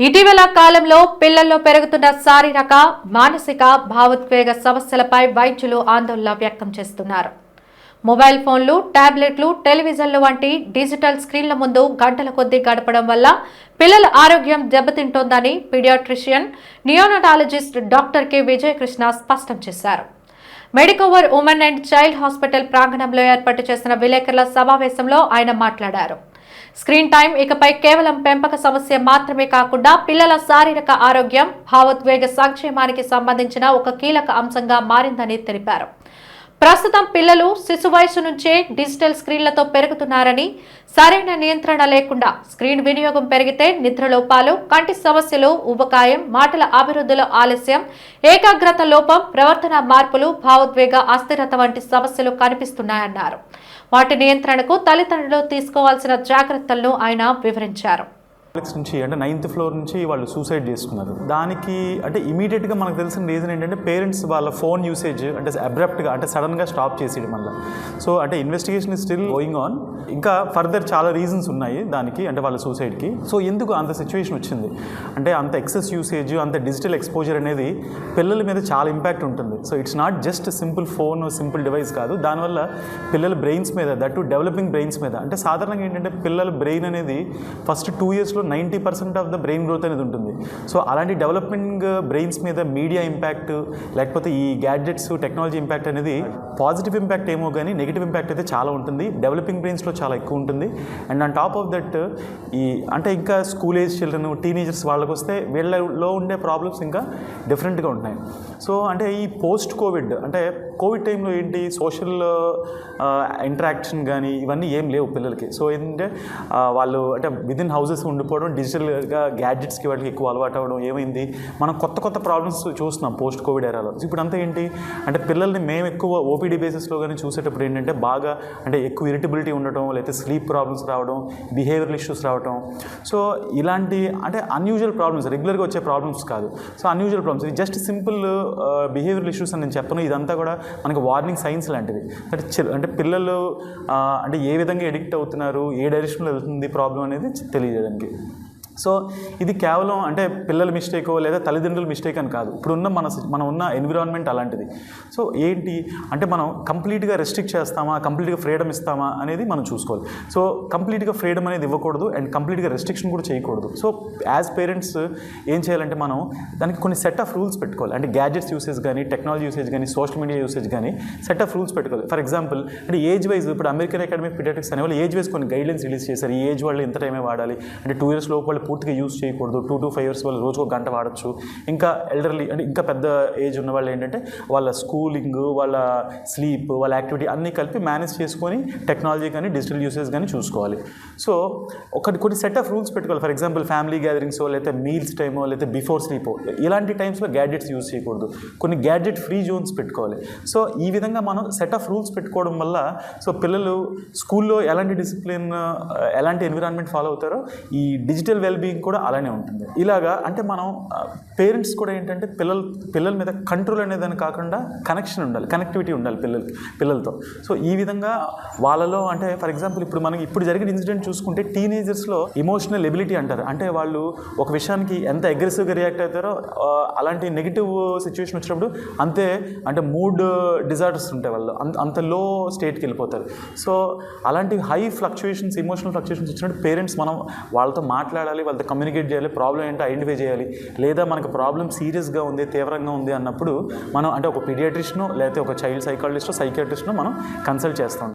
ఇటీవల కాలంలో పిల్లల్లో పెరుగుతున్న శారీరక మానసిక భావోద్వేగ సమస్యలపై వైద్యులు ఆందోళన వ్యక్తం చేస్తున్నారు. మొబైల్ ఫోన్లు టాబ్లెట్లు టెలివిజన్లు వంటి డిజిటల్ స్క్రీన్ల ముందు గంటల కొద్దీ గడపడం వల్ల పిల్లల ఆరోగ్యం దెబ్బతింటోందని pediatrician neonatologist doctor K. Vijayakrishna స్పష్టం చేశారు. Medicover women and child hospital ప్రాంగణంలో ఏర్పాటు చేసిన విలేకరుల సమావేశంలో ఆయన మాట్లాడారు. స్క్రీన్ టైం ఇకపై కేవలం పెంపక సమస్య మాత్రమే కాకుండా పిల్లల శారీరక ఆరోగ్యం భావోద్వేగ సంక్షేమానికి సంబంధించిన ఒక కీలక అంశంగా మారిందని తెలిపారు. ప్రస్తుతం పిల్లలు శిశు వయసు నుంచే డిజిటల్ స్క్రీన్లతో పెరుగుతున్నారని సరైన నియంత్రణ లేకుండా స్క్రీన్ వినియోగం పెరిగితే నిద్రలోపాలు కంటి సమస్యలు ఉబకాయం మాటల అభివృద్ధిలో ఆలస్యం ఏకాగ్రత లోపం ప్రవర్తన మార్పులు భావోద్వేగ అస్థిరత వంటి సమస్యలు కనిపిస్తున్నాయన్నారు. వాటి నియంత్రణకు తల్లిదండ్రులు తీసుకోవాల్సిన జాగ్రత్తలను ఆయన వివరించారు. కాంప్లెక్స్ నుంచి అంటే నైన్త్ ఫ్లోర్ నుంచి వాళ్ళు సూసైడ్ చేసుకున్నారు. దానికి అంటే ఇమీడియట్గా మనకు తెలిసిన రీజన్ ఏంటంటే పేరెంట్స్ వాళ్ళ ఫోన్ యూసేజ్ అంటే అబ్రప్ట్గా అంటే సడన్గా స్టాప్ చేసేయడం వల్ల. సో అంటే investigation is still going on ఇంకా ఫర్దర్ చాలా రీజన్స్ ఉన్నాయి దానికి అంటే వాళ్ళ సూసైడ్కి సో ఎందుకు అంత సిచ్యువేషన్ వచ్చింది? అంటే అంత ఎక్సెస్ యూసేజ్ అంత డిజిటల్ ఎక్స్పోజర్ అనేది పిల్లల మీద చాలా ఇంపాక్ట్ ఉంటుంది. So it's not just simple phone simple device కాదు. దానివల్ల పిల్లల బ్రెయిన్స్ మీద దట్ డెవలపింగ్ బ్రెయిన్స్ మీద. అంటే సాధారణంగా ఏంటంటే పిల్లల బ్రెయిన్ అనేది ఫస్ట్ టూ ఇయర్స్లో ninety percent of the brain growth అనేది ఉంటుంది. సో అలాంటి డెవలప్మెంట్ బ్రెయిన్స్ uh, మీద మీడియా ఇంపాక్ట్ లేకపోతే ఈ గ్యాడ్జెట్స్ టెక్నాలజీ ఇంపాక్ట్ అనేది పాజిటివ్ ఇంపాక్ట్ ఏమో కానీ నెగిటివ్ ఇంపాక్ట్ అయితే చాలా ఉంటుంది. డెవలపింగ్ బ్రెయిన్స్లో చాలా ఎక్కువ ఉంటుంది. And on top of that ఈ అంటే ఇంకా స్కూల్ ఏజ్ చిల్డ్రన్ టీనేజర్స్ వాళ్ళకి వస్తే వీళ్ళలో ఉండే ప్రాబ్లమ్స్ ఇంకా డిఫరెంట్గా ఉంటాయి సో అంటే ఈ పోస్ట్ కోవిడ్ అంటే కోవిడ్ టైంలో ఏంటి? సోషల్ ఇంటరాక్షన్ కానీ ఇవన్నీ ఏం లేవు పిల్లలకి. సో ఏంటంటే వాళ్ళు అంటే విదిన్ హౌసెస్ ఉండిపోవడం డిజిటల్గా గ్యాడ్జెట్స్కి వాటికి ఎక్కువ అలవాటు అవ్వడం ఏమైంది? మనం కొత్త కొత్త ప్రాబ్లమ్స్ చూస్తున్నాం పోస్ట్ కోవిడ్ ఎరాలో ఇప్పుడు అంతా ఏంటి? అంటే పిల్లల్ని మేము ఎక్కువ ఓపీడీ బేసిస్లో కానీ చూసేటప్పుడు ఏంటంటే బాగా అంటే ఎక్కువ ఇరిటబిలిటీ ఉండటం లేకపోతే స్లీప్ ప్రాబ్లమ్స్ రావడం బిహేవియర్ ఇష్యూస్ రావడం సో ఇలాంటి అంటే అన్యూజువల్ ప్రాబ్లమ్స్ రెగ్యులర్గా వచ్చే ప్రాబ్లమ్స్ కాదు. సో అన్యూజువల్ ప్రాబ్లమ్స్ ఇది జస్ట్ సింపుల్ బిహేవియర్ ఇష్యూస్ అని నేను చెప్పను. ఇదంతా కూడా మనకు వార్నింగ్ సైన్స్ లాంటిది అంటే అంటే పిల్లలు అంటే ఏ విధంగా ఎడిక్ట్ అవుతున్నారు ఏ డైరెక్షన్లో వెళ్తుంది ప్రాబ్లం అనేది తెలియజేయడానికి. సో ఇది కేవలం అంటే పిల్లల మిస్టేకో లేదా తల్లిదండ్రుల మిస్టేక్ అని కాదు. ఇప్పుడున్న మన మనం ఉన్న ఎన్విరాన్మెంట్ అలాంటిది. సో ఏంటి? అంటే మనం కంప్లీట్గా రెస్ట్రిక్ట్ చేస్తామా? కంప్లీట్గా ఫ్రీడమ్ ఇస్తామా అనేది మనం చూసుకోవాలి. సో కంప్లీట్గా ఫ్రీడమ్ అనేది ఇవ్వకూడదు అండ్ కంప్లీట్గా రెస్ట్రిక్షన్ కూడా చేయకూడదు. సో యాజ్ పేరెంట్స్ ఏం చేయాలంటే మనం దానికి కొన్ని సెట్ ఆఫ్ రూల్స్ పెట్టుకోవాలి. అంటే గ్యాడ్జెట్స్ యూసేజ్ కానీ టెక్నాలజీ యూసేజ్ కానీ సోషల్ మీడియా యూసేజ్ కానీ సెట్ ఆఫ్ రూల్స్ పెట్టుకోవాలి. ఫర్ ఎగ్జాంపుల్ అంటే ఏజ్ వైజ్ ఇప్పుడు అమెరికన్ అకాడమీ పిడాటిక్స్ అనే వాళ్ళు ఏజ్ వైజ్ కొన్ని గైడ్లైన్స్ రిలీజ్ చేశారు. ఈ ఏజ్ వాళ్ళు ఎంత టైమే వాడాలి. అంటే టూ ఇయర్స్ లోపు వాళ్ళు పూర్తిగా యూజ్ చేయకూడదు. టూ టు ఫైవ్ ఇయర్స్ వాళ్ళు రోజుకు గంట వాడచ్చు. ఇంకా ఎల్డర్లీ అంటే ఇంకా పెద్ద ఏజ్ ఉన్న వాళ్ళు ఏంటంటే వాళ్ళ స్కూలింగ్ వాళ్ళ స్లీప్ వాళ్ళ యాక్టివిటీ అన్నీ కలిపి మేనేజ్ చేసుకొని టెక్నాలజీ కానీ డిజిటల్ యూసేజ్ కానీ చూసుకోవాలి. సో ఒకటి కొన్ని సెట్ ఆఫ్ రూల్స్ పెట్టుకోవాలి. ఫర్ ఎగ్జాంపుల్ ఫ్యామిలీ గ్యాదరింగ్స్ లేకపోతే మీల్స్ టైమో లేకపోతే బిఫోర్ స్లీప్ ఇలాంటి టైమ్స్లో గ్యాడ్జెట్స్ యూజ్ చేయకూడదు. కొన్ని గ్యాడ్జెట్ ఫ్రీ జోన్స్ పెట్టుకోవాలి. సో ఈ విధంగా మనం సెట్ ఆఫ్ రూల్స్ పెట్టుకోవడం వల్ల సో పిల్లలు స్కూల్లో ఎలాంటి డిసిప్లిన్ ఎలాంటి ఎన్విరాన్మెంట్ ఫాలో అవుతారో ఈ డిజిటల్ వెల్బీయింగ్ కూడా అలానే ఉంటుంది. ఇలాగా అంటే మనం పేరెంట్స్ కూడా ఏంటంటే పిల్లల పిల్లల మీద కంట్రోల్ అనేదాన్ని కాకుండా కనెక్షన్ ఉండాలి కనెక్టివిటీ ఉండాలి పిల్లలకి పిల్లలతో. సో ఈ విధంగా వాళ్ళలో అంటే ఫర్ ఎగ్జాంపుల్ ఇప్పుడు మనం ఇప్పుడు జరిగిన ఇన్సిడెంట్ చూసుకుంటే టీనేజర్స్లో ఇమోషనల్ ఎబిలిటీ అంటారు. అంటే వాళ్ళు ఒక విషయానికి ఎంత అగ్రెసివ్గా రియాక్ట్ అవుతారో అలాంటి నెగిటివ్ సిచ్యువేషన్ వచ్చినప్పుడు అంతే అంటే మూడ్ డిజార్డర్స్ ఉంటాయి వాళ్ళు అంత అంత లో స్టేట్కి వెళ్ళిపోతారు. సో అలాంటి హై ఫ్లక్చుయేషన్స్ ఇమోషనల్ ఫ్లక్చుయేషన్స్ వచ్చినప్పుడు పేరెంట్స్ మనం వాళ్ళతో మాట్లాడాలి వాళ్ళతో కమ్యూనికేట్ చేయాలి ప్రాబ్లం ఏంటో ఐడెంటిఫై చేయాలి. లేదా మనకు ప్రాబ్లం సీరియస్గా ఉంది తీవ్రంగా ఉంది అన్నప్పుడు మనం అంటే ఒక పీడియాట్రిస్ట్ను లేకపోతే ఒక చైల్డ్ సైకాలజిస్టో సైకియాట్రిస్ట్ను మనం కన్సల్ట్ చేస్తాం.